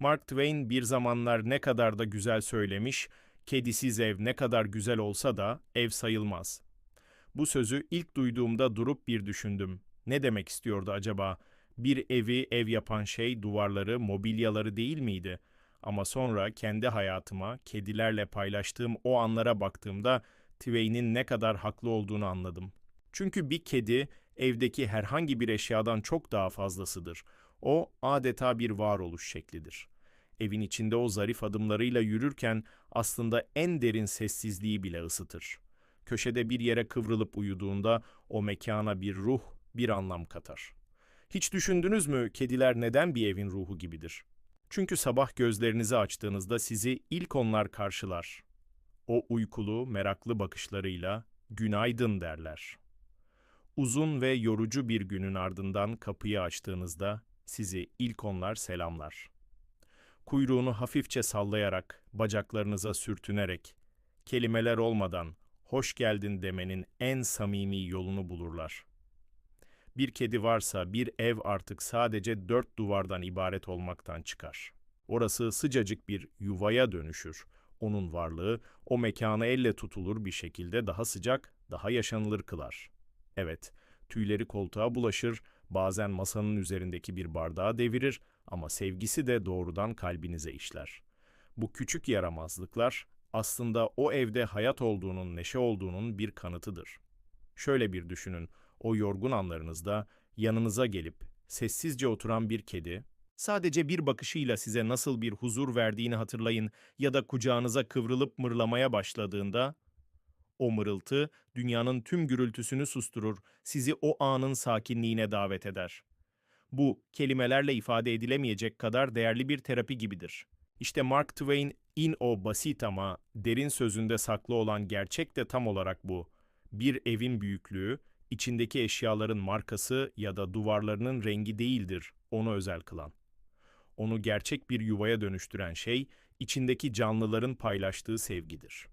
Mark Twain bir zamanlar ne kadar da güzel söylemiş, kedisiz ev ne kadar güzel olsa da ev sayılmaz. Bu sözü ilk duyduğumda durup bir düşündüm. Ne demek istiyordu acaba? Bir evi ev yapan şey duvarları, mobilyaları değil miydi? Ama sonra kendi hayatıma, kedilerle paylaştığım o anlara baktığımda Twain'in ne kadar haklı olduğunu anladım. Çünkü bir kedi evdeki herhangi bir eşyadan çok daha fazlasıdır. O adeta bir varoluş şeklidir. Evin içinde o zarif adımlarıyla yürürken aslında en derin sessizliği bile ısıtır. Köşede bir yere kıvrılıp uyuduğunda o mekana bir ruh, bir anlam katar. Hiç düşündünüz mü kediler neden bir evin ruhu gibidir? Çünkü sabah gözlerinizi açtığınızda sizi ilk onlar karşılar. O uykulu, meraklı bakışlarıyla günaydın derler. Uzun ve yorucu bir günün ardından kapıyı açtığınızda sizi ilk onlar selamlar. Kuyruğunu hafifçe sallayarak, bacaklarınıza sürtünerek, kelimeler olmadan hoş geldin demenin en samimi yolunu bulurlar. Bir kedi varsa bir ev artık sadece dört duvardan ibaret olmaktan çıkar. Orası sıcacık bir yuvaya dönüşür. Onun varlığı o mekanı elle tutulur bir şekilde daha sıcak, daha yaşanılır kılar. Evet, tüyleri koltuğa bulaşır, bazen masanın üzerindeki bir bardağı devirir ama sevgisi de doğrudan kalbinize işler. Bu küçük yaramazlıklar aslında o evde hayat olduğunun, neşe olduğunun bir kanıtıdır. Şöyle bir düşünün, o yorgun anlarınızda yanınıza gelip sessizce oturan bir kedi, sadece bir bakışıyla size nasıl bir huzur verdiğini hatırlayın ya da kucağınıza kıvrılıp mırlamaya başladığında, o mırıltı dünyanın tüm gürültüsünü susturur, sizi o anın sakinliğine davet eder. Bu, kelimelerle ifade edilemeyecek kadar değerli bir terapi gibidir. İşte Mark Twain in o basit ama derin sözünde saklı olan gerçek de tam olarak bu. Bir evin büyüklüğü, içindeki eşyaların markası ya da duvarlarının rengi değildir onu özel kılan. Onu gerçek bir yuvaya dönüştüren şey, içindeki canlıların paylaştığı sevgidir.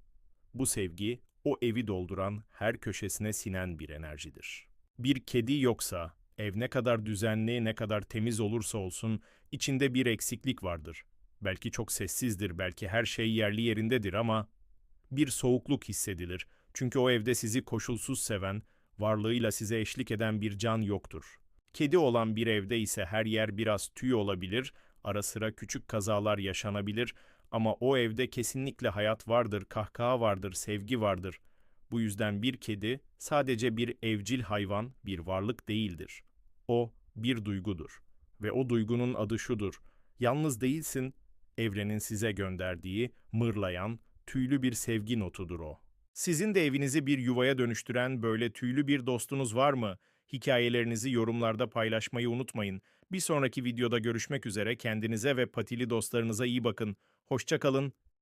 Bu sevgi, o evi dolduran, her köşesine sinen bir enerjidir. Bir kedi yoksa, ev ne kadar düzenli, ne kadar temiz olursa olsun, içinde bir eksiklik vardır. Belki çok sessizdir, belki her şey yerli yerindedir ama bir soğukluk hissedilir. Çünkü o evde sizi koşulsuz seven, varlığıyla size eşlik eden bir can yoktur. Kedi olan bir evde ise her yer biraz tüy olabilir, ara sıra küçük kazalar yaşanabilir ama o evde kesinlikle hayat vardır, kahkaha vardır, sevgi vardır. Bu yüzden bir kedi sadece bir evcil hayvan, bir varlık değildir. O bir duygudur ve o duygunun adı şudur. Yalnız değilsin, evrenin size gönderdiği mırlayan, tüylü bir sevgi notudur o. Sizin de evinizi bir yuvaya dönüştüren böyle tüylü bir dostunuz var mı? Hikayelerinizi yorumlarda paylaşmayı unutmayın. Bir sonraki videoda görüşmek üzere kendinize ve patili dostlarınıza iyi bakın. Hoşça kalın,